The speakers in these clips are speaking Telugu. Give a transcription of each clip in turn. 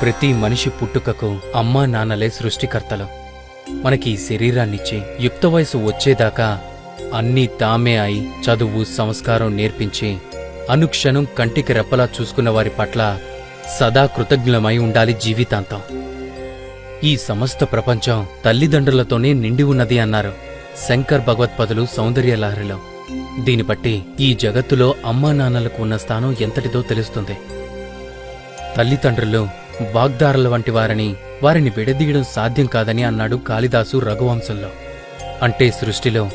ప్రతి మనిషి పుట్టుకకు అమ్మా నాన్నలే సృష్టికర్తలు. మనకి ఈ శరీరాన్నిచ్చి యుక్త వయసు వచ్చేదాకా అన్నీ తామే అయి చదువు సంస్కారం నేర్పించి అనుక్షణం కంటికి రెప్పలా చూసుకున్న వారి పట్ల సదా కృతజ్ఞమై ఉండాలి జీవితాంతం. ఈ సమస్త ప్రపంచం తల్లిదండ్రులతోనే నిండి ఉన్నది అన్నారు శంకర్ భగవత్పదులు సౌందర్యలహరిలో. దీని బట్టి ఈ జగత్తులో అమ్మా నాన్నలకు ఉన్న స్థానం ఎంతటిదో తెలుస్తుంది. తల్లిదండ్రులు వాగ్దారుల వంటి వారని వారిని విడదీయడం సాధ్యం కాదని అన్నాడు కాళిదాసు రఘువంశంలో. అంటే సృష్టిలో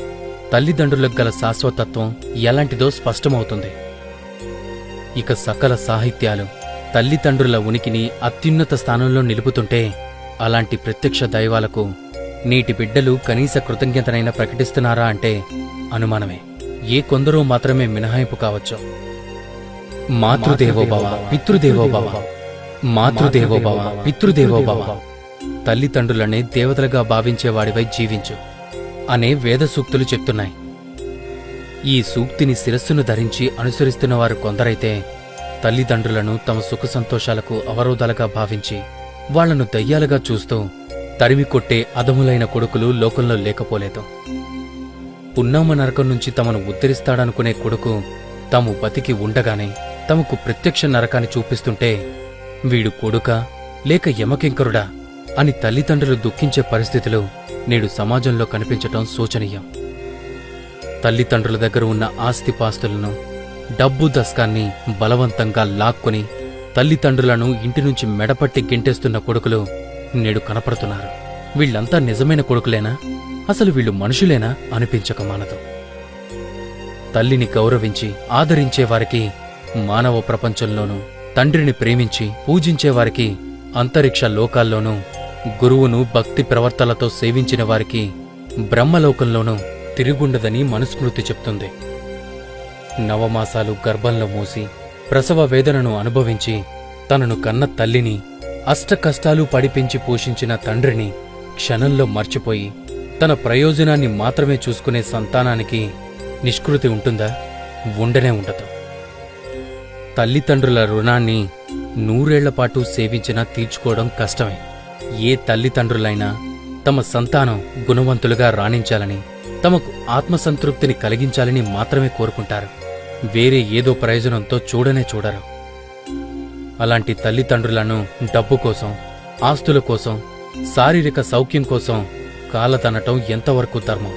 తల్లిదండ్రులకు గల శాశ్వతత్వం ఎలాంటిదో స్పష్టమవుతుంది. ఇక సకల సాహిత్యాలు తల్లిదండ్రుల ఉనికిని అత్యున్నత స్థానంలో నిలుపుతుంటే అలాంటి ప్రత్యక్ష దైవాలకు నీటి బిడ్డలు కనీస కృతజ్ఞతనైనా ప్రకటిస్తున్నారా అంటే అనుమానమే. ఏ కొందరో మాత్రమే మినహాయింపు కావచ్చు. మాతృదేవోభవ పితృదేవోభవ మాతృదేవోభవ పితృదేవోభవ. తల్లిదండ్రులనే దేవతలుగా భావించేవాడివై జీవించు అనే వేద సూక్తులు చెప్తున్నాయి. ఈ సూక్తిని శిరస్సును ధరించి అనుసరిస్తున్న వారు కొందరైతే తల్లిదండ్రులను తమ సుఖ సంతోషాలకు అవరోధాలుగా భావించి వాళ్ళను దయ్యాలుగా చూస్తూ తరిమి కొట్టే అదములైన కొడుకులు లోకంలో లేకపోలేదు. పున్నామ నరకం నుంచి తమను ఉద్ధరిస్తాడనుకునే కొడుకు తాము బతికి ఉండగానే తమకు ప్రత్యక్ష నరకాన్ని చూపిస్తుంటే వీడు కొడుకా లేక యమకింకరుడా అని తల్లిదండ్రులు దుఃఖించే పరిస్థితులు నేడు సమాజంలో కనిపించటం శోచనీయం. తల్లిదండ్రుల దగ్గర ఉన్న ఆస్తిపాస్తులను డబ్బు దస్కాన్ని బలవంతంగా లాక్కొని తల్లిదండ్రులను ఇంటి నుంచి మెడపట్టి గెంటేస్తున్న కొడుకులు నేడు కనపడుతున్నారు. వీళ్ళంతా నిజమైన కొడుకులేనా? అసలు వీళ్ళు మనుషులేనా? అనిపించక మానదు. తల్లిని గౌరవించి ఆదరించేవారికి మానవ ప్రపంచంలోనూ తండ్రిని ప్రేమించి పూజించేవారికి అంతరిక్ష లోకాల్లోనూ గురువును భక్తి ప్రవర్తలతో సేవించిన వారికి బ్రహ్మలోకంలోనూ తిరుగుండదని మనుస్మృతి చెప్తుంది. నవమాసాలు గర్భంలో మూసి ప్రసవ వేదనను అనుభవించి తనను కన్న తల్లిని అష్టకష్టాలు పడిపెంచి పోషించిన తండ్రిని క్షణంలో మర్చిపోయి తన ప్రయోజనాన్ని మాత్రమే చూసుకునే సంతానానికి నిష్కృతి ఉంటుందా? ఉండనే ఉండదు. తల్లిదండ్రుల రుణాన్ని నూరేళ్ళపాటు సేవించినా తీర్చుకోవడం కష్టమే. ఏ తల్లిదండ్రులైనా తమ సంతానం గుణవంతులుగా రాణించాలని తమకు ఆత్మసంతృప్తిని కలిగించాలని మాత్రమే కోరుకుంటారు. వేరే ఏదో ప్రయోజనంతో చూడనే చూడరు. అలాంటి తల్లిదండ్రులను డబ్బు కోసం ఆస్తుల కోసం శారీరక సౌఖ్యం కోసం కాలతనటం ఎంతవరకు ధర్మం?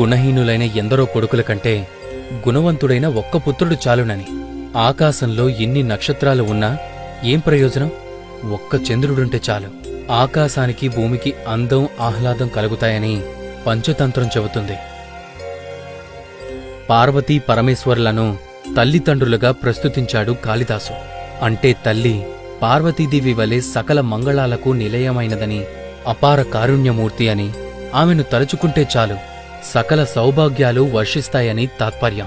గుణహీనులైన ఎందరో కొడుకుల కంటే గుణవంతుడైన ఒక్క పుత్రుడు చాలునని. ఆకాశంలో ఎన్ని నక్షత్రాలు ఉన్నా ఏం ప్రయోజనం? ఒక్క చంద్రుడుంటే చాలు. ఆకాశానికి భూమికి అందం ఆహ్లాదం కలుగుతాయని పంచతంత్రం చెబుతుంది. పార్వతీ పరమేశ్వరులను తల్లిదండ్రులుగా ప్రస్తుతించాడు కాళిదాసు. అంటే తల్లి పార్వతీదేవి వలె సకల మంగళాలకు నిలయమైనదని అపార కారుణ్యమూర్తి అని ఆమెను తలుచుకుంటే చాలు. సకల సౌభాగ్యాలు వర్షిస్తాయని తాత్పర్యం.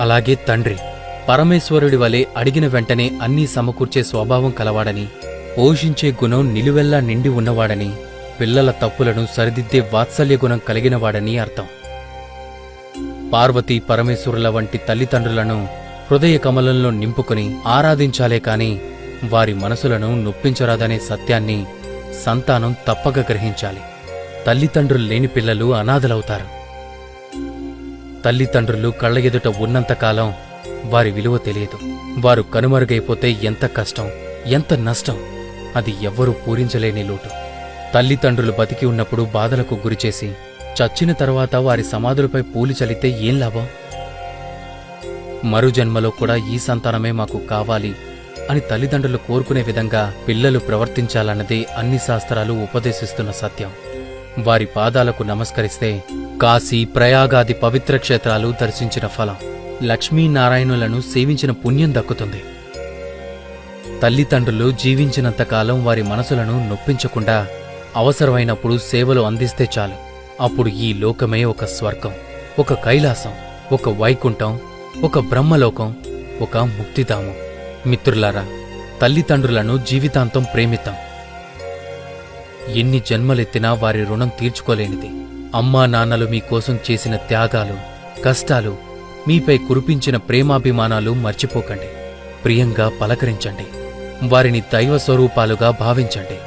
అలాగే తండ్రి పరమేశ్వరుడి వలె అడిగిన వెంటనే అన్నీ సమకూర్చే స్వభావం కలవాడని పోషించే గుణం నిలువెల్లా నిండి ఉన్నవాడని పిల్లల తప్పులను సరిదిద్దే వాత్సల్య గుణం కలిగినవాడని అర్థం. పార్వతీ పరమేశ్వరుల వంటి తల్లిదండ్రులను హృదయ కమలంలో నింపుకుని ఆరాధించాలే కాని వారి మనసులను నొప్పించరాదనే సత్యాన్ని సంతానం తప్పక గ్రహించాలి. తల్లిదండ్రులు లేని పిల్లలు అనాథలవుతారు. తల్లిదండ్రులు కళ్ళ ఎదుట ఉన్నంతకాలం వారి విలువ తెలియదు. వారు కనుమరుగైపోతే ఎంత కష్టం ఎంత నష్టం అది ఎవ్వరూ పూరించలేని లోటు. తల్లిదండ్రులు బతికి ఉన్నప్పుడు బాధలకు గురిచేసి చచ్చిన తర్వాత వారి సమాధులపై పూలు చలితే ఏం లాభం? మరు జన్మలో కూడా ఈ సంతానమే మాకు కావాలి అని తల్లిదండ్రులు కోరుకునే విధంగా పిల్లలు ప్రవర్తించాలన్నదే అన్ని శాస్త్రాలు ఉపదేశిస్తున్న సత్యం. వారి పాదాలకు నమస్కరిస్తే కాశీ ప్రయాగాది పవిత్ర క్షేత్రాలు దర్శించిన ఫలం. లక్ష్మీనారాయణులను సేవించిన పుణ్యం దక్కుతుంది. తల్లిదండ్రులు జీవించినంతకాలం వారి మనసులను నొప్పించకుండా అవసరమైనప్పుడు సేవలు అందిస్తే చాలు. అప్పుడు ఈ లోకమే ఒక స్వర్గం ఒక కైలాసం ఒక వైకుంఠం ఒక బ్రహ్మలోకం ఒక ముక్తిధామం. మిత్రులారా తల్లిదండ్రులను జీవితాంతం ప్రేమిద్దాం. ఎన్ని జన్మలెత్తినా వారి రుణం తీర్చుకోలేనిది. అమ్మా నాన్నలు మీకోసం చేసిన త్యాగాలు కష్టాలు మీపై కురిపించిన ప్రేమాభిమానాలు మర్చిపోకండి. ప్రియంగా పలకరించండి. వారిని దైవ స్వరూపాలుగా భావించండి.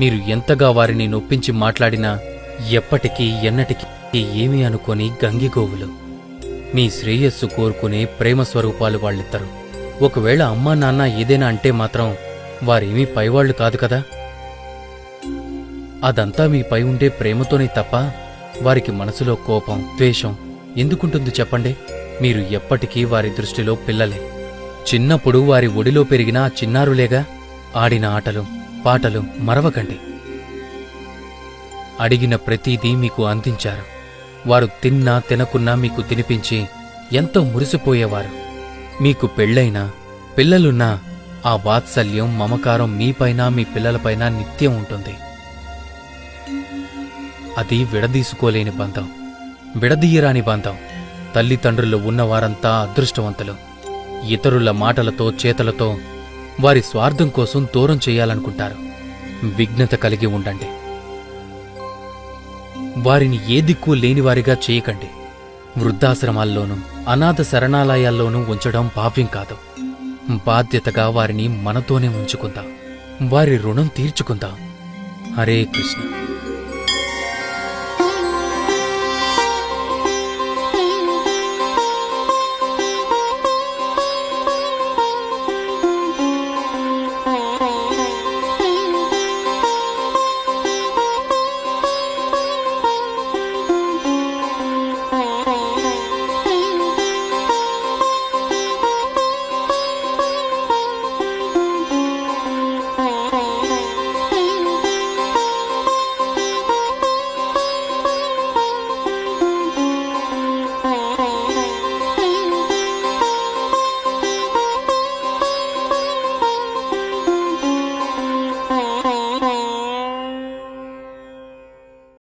మీరు ఎంతగా వారిని నొప్పించి మాట్లాడినా ఎప్పటికీ ఎన్నటికీ ఏమీ అనుకొని గంగిగోవులు. మీ శ్రేయస్సు కోరుకునే ప్రేమ స్వరూపాలు వాళ్ళిద్దరు. ఒకవేళ అమ్మా నాన్న ఏదైనా అంటే మాత్రం వారేమీ పైవాళ్ళు కాదు కదా? అదంతా మీపై ఉండే ప్రేమతోనే తప్ప వారికి మనసులో కోపం ద్వేషం ఎందుకుంటుంది చెప్పండి? మీరు ఎప్పటికీ వారి దృష్టిలో పిల్లలే. చిన్నప్పుడు వారి ఒడిలో పెరిగిన ఆ చిన్నారులేగా ఆడిన ఆటలు పాటలు మరవకండి. అడిగిన ప్రతీదీ మీకు అందించారు. వారు తిన్నా తినకున్నా మీకు తినిపించి ఎంతో మురిసిపోయేవారు. మీకు పెళ్ళైనా పిల్లలున్నా ఆ వాత్సల్యం మమకారం మీపైన మీ పిల్లలపైన నిత్యం ఉంటుంది. అది విడదీసుకోలేని బంధం విడదీయరాని బంధం. తల్లిదండ్రులు ఉన్నవారంతా అదృష్టవంతులు. ఇతరుల మాటలతో చేతలతో వారి స్వార్థం కోసం దూరం చేయాలనుకుంటారు. విఘ్నత కలిగి ఉండండి. వారిని ఏ దిక్కు లేనివారిగా చేయకండి. వృద్ధాశ్రమాల్లోనూ అనాథ శరణాలయాల్లోనూ ఉంచడం భావ్యం కాదు. బాధ్యతగా వారిని మనతోనే ఉంచుకుందాం. వారి రుణం తీర్చుకుందాం. హరే కృష్ణ. oh